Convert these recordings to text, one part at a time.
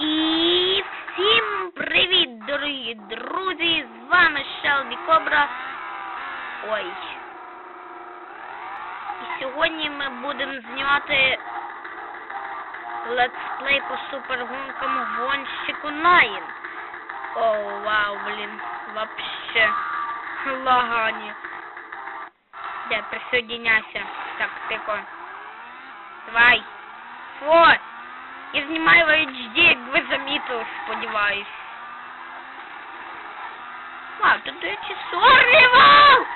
І всім привіт, дорогі друзі! З вами Шелбі Кобра. Ой. І сьогодні ми будемо знімати летсплей по супергонкам гонщику Найн. О, вау, блін, вообще лагані. Де, присоединяйся. Так, тихо. Давай. Фу! Я знімаю в HD, як ви замітили, сподіваюсь. Вау, тут речі, сорвав!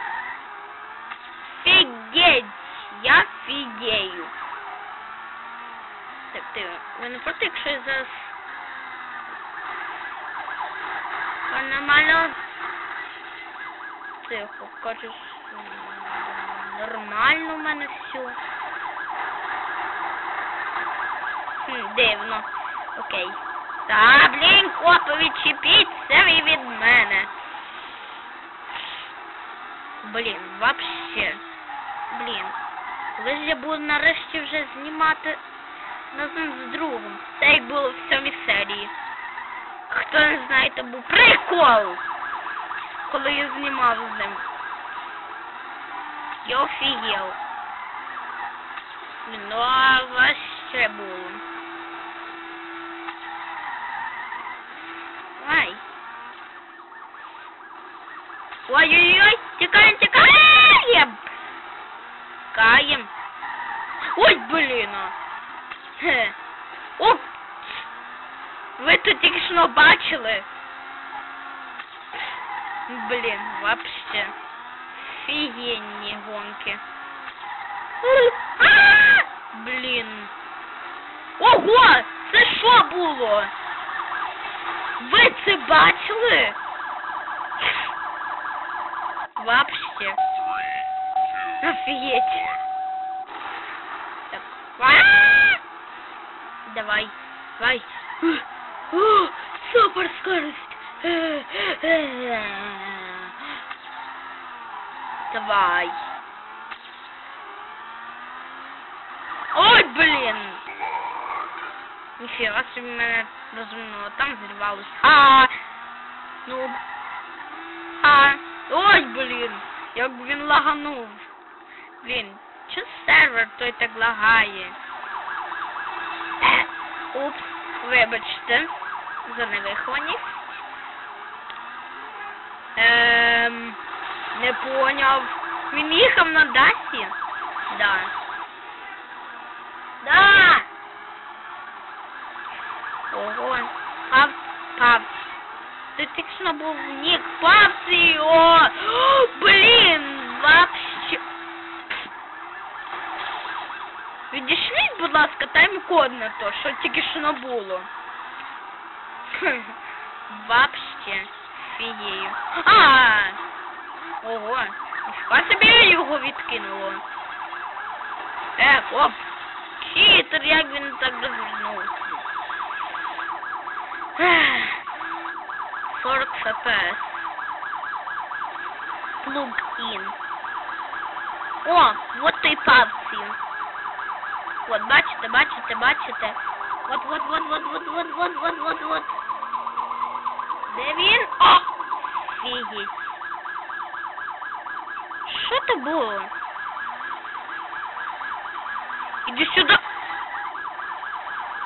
Фігеть! Я фігею. Так, ти, ви не проти, якщо я зараз... А нормально... Тихо, кажеш... Нормально в мене все. Дивно. Окей. Та, блін, копи, відчепіться ви від мене. Блін, вообще. Блін. Коли ж я буду нарешті вже знімати разом з другом. Це як було в сьомій серії. Хто не знає, то був прикол. Коли я знімав з ним. Я офігел. Ну а вас ще було. Ай. Ой-ой-ой, тікаємо, тікаємо! Каєм. Ой, блін. а. Хе. О! Ви тут тільки що бачили? Блін, вообще. Фігенні гонки. А! Блін. Ого! Це що було? Ви це бачили? Вообще. Офігеть. Так. А! Давай. Давай. О, супер скорость. Давай. Ой, блін. Ніфіга собі мене розуміло, там зірвалось. А, ну. А, ой, блін. Як він лаганув. Блін, чо сервер той так лагає? Е, упс, вибачте за невихованість. Ем, не поняв. Він їхав на Дасі? Да. Да! Ого. Пав, пав. Ти точно був нік павці, о! О, Блін, вообще. Відійшліть, будь ласка, тайм-код на то, що тільки що не було. Вообще фігею. А! Ого, ніфіга собі його відкинуло. Е, оп! Читер, як він так розвернувся. Ех. 40 FPS. Plug in. О, вот той павці. От, бачите, бачите, бачите. От, от, от, от, от, от, от, от, от, от. Де він? О! Фігіть. Що це було? Іди сюди.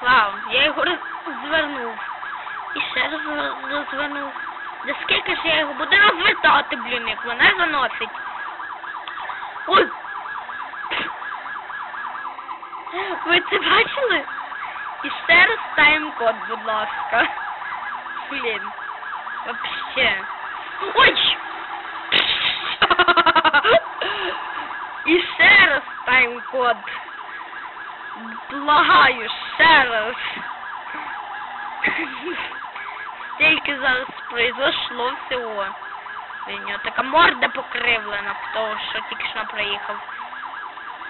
Вау, я його розвернув. І ще розвернув. Да скільки ж я його буду розвертати, блін, як мене заносить. Ой! Ви це бачили? І ще раз тайм-код, будь ласка. Блін. Вообще. Ой! І ще раз тайм-код. Благаю, ще раз. Стільки зараз произошло всього. У нього така морда покривлена, того, що тільки що проїхав.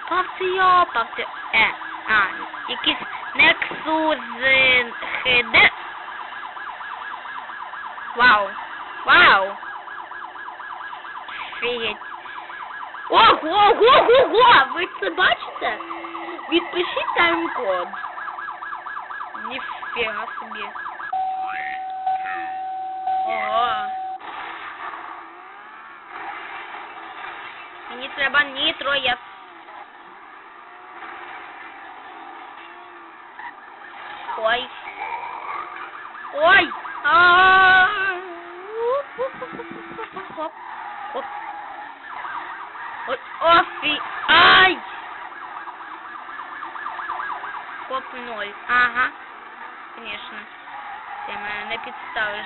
Павці йо, павці... Е, а, якийсь Nexus HD. Вау. Вау. Фігеть. Ого, ого, ого! Ви це бачите? Відпишіть тайм-код. Ніфіга собі. Ого. Мені треба нітро, я... Ой. Ой! А Хоп. Хоп. Ой, офі... Ай! Хоп, ноль. Ага. Конечно. Ти мене не підставиш.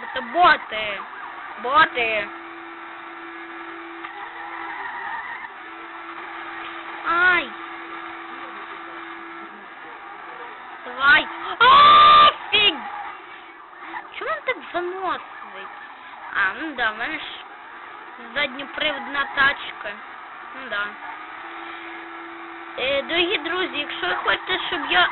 Бо це боти. Боти. Ай! Давай! Офіг! Чому він так заносить? А, ну да, в мене ж задньоприводна тачка. Ну да. Е, дорогі друзі, якщо ви хочете, щоб я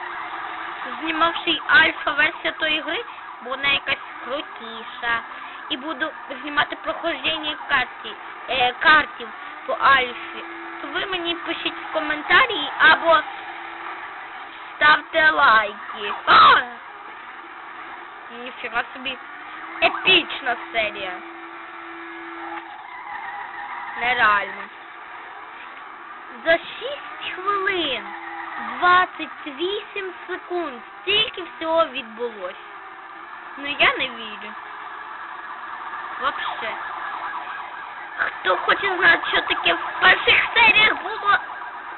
знімав ще й альфа-версія тої гри, бо вона якась крутіша. І буду знімати проходження карті, е, картів по альфі, то ви мені пишіть в коментарі або ставте лайки. А! Ніфіга собі. Епічна серія. Нереально. За 6 хвилин 28 секунд стільки всього відбулось. Ну я не вірю. Вообще. Хто хоче знати, що таке в перших серіях було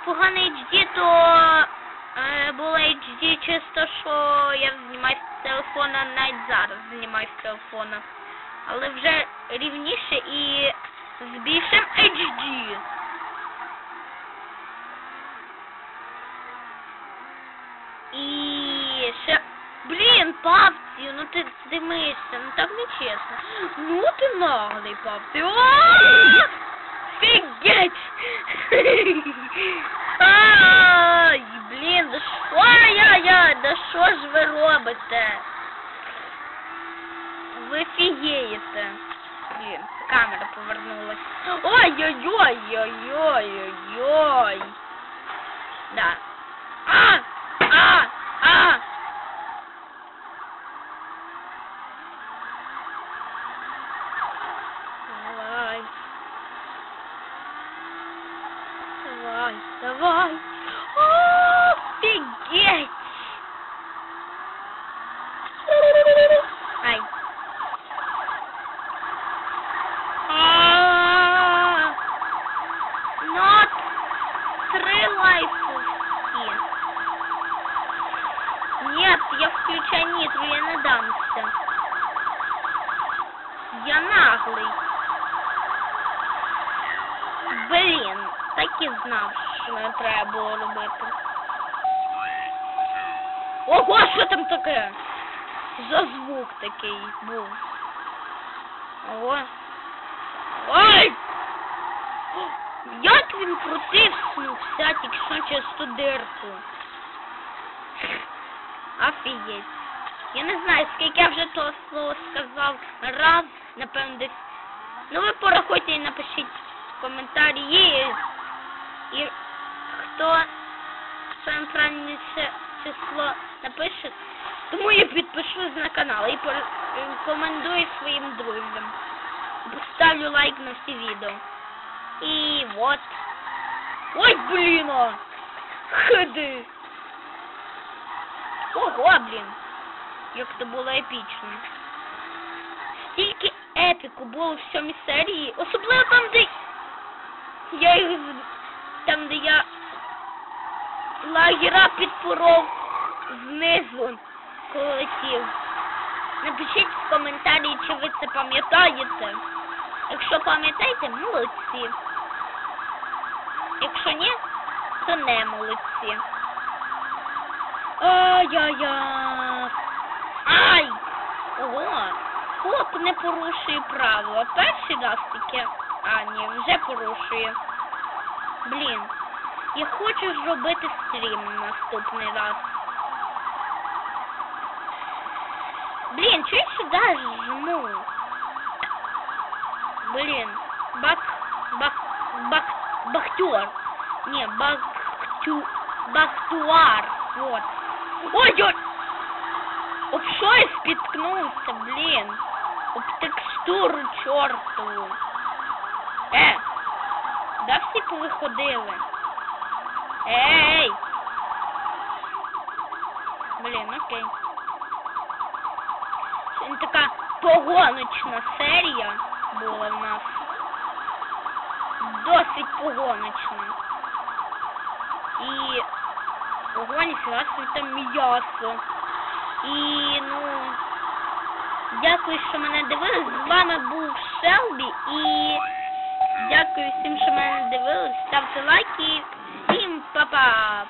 погане HD, то е, було HD чисто, що я знімаю з телефона, навіть зараз знімаю з телефона. Але вже рівніше і з більшим HD. Блін, папці, ну ти димишся, ну так не чесно. Ну ти наглий, папці. О! Фігеть! Ай, блін, да що я, я, да що ж ви робите? Ви фігієте. Блін, камера повернулась. Ой-ой-ой-ой-ой-ой-ой. Да. А! А! Я наглий. Блін, так і знав, що не треба було робити. Ого, що там таке? За звук такий був. Ого. Ой! Як він протиснувся тільки що через ту дирку. Офігеть. Я не знаю, скільки я вже того слова сказав раз, напевно, десь. Ну ви порахуйте і напишіть коментарі. І, хто саме правильніше число напише, тому я підпишусь на канал і порекомендую своїм друзям. Поставлю лайк на всі відео. І вот. Ой, блін! Ходи! Ого, блін! Як це було епічно. Стільки епіку було в сьомій серії. Особливо там, де я їх там, де я лагера підпоров знизу коли летів. Напишіть в коментарі, чи ви це пам'ятаєте. Якщо пам'ятаєте, молодці. Якщо ні, то не молодці. Ай-яй-яй. Ай! Ого! Хоп не порушує правила. Перший раз таке. А, ні, вже порушує. Блін. Я хочу зробити стрім наступний раз. Блін, чого я сюди жму? Блін. Бак... Бак... Бак... Бахтер. Не, бахтю... Бахтуар. Вот. Ой, ой! Дивитися, блін. Об текстуру чортову. Е, де всі повиходили? Ей! Блін, окей. Сьогодні така погоночна серія була в нас. Досить погоночна. І ого, ніфіга собі там м'ясо. І ну дякую, що мене дивились. З вами був Шелбі і дякую всім, що мене дивились. Ставте лайки. Всім па-па!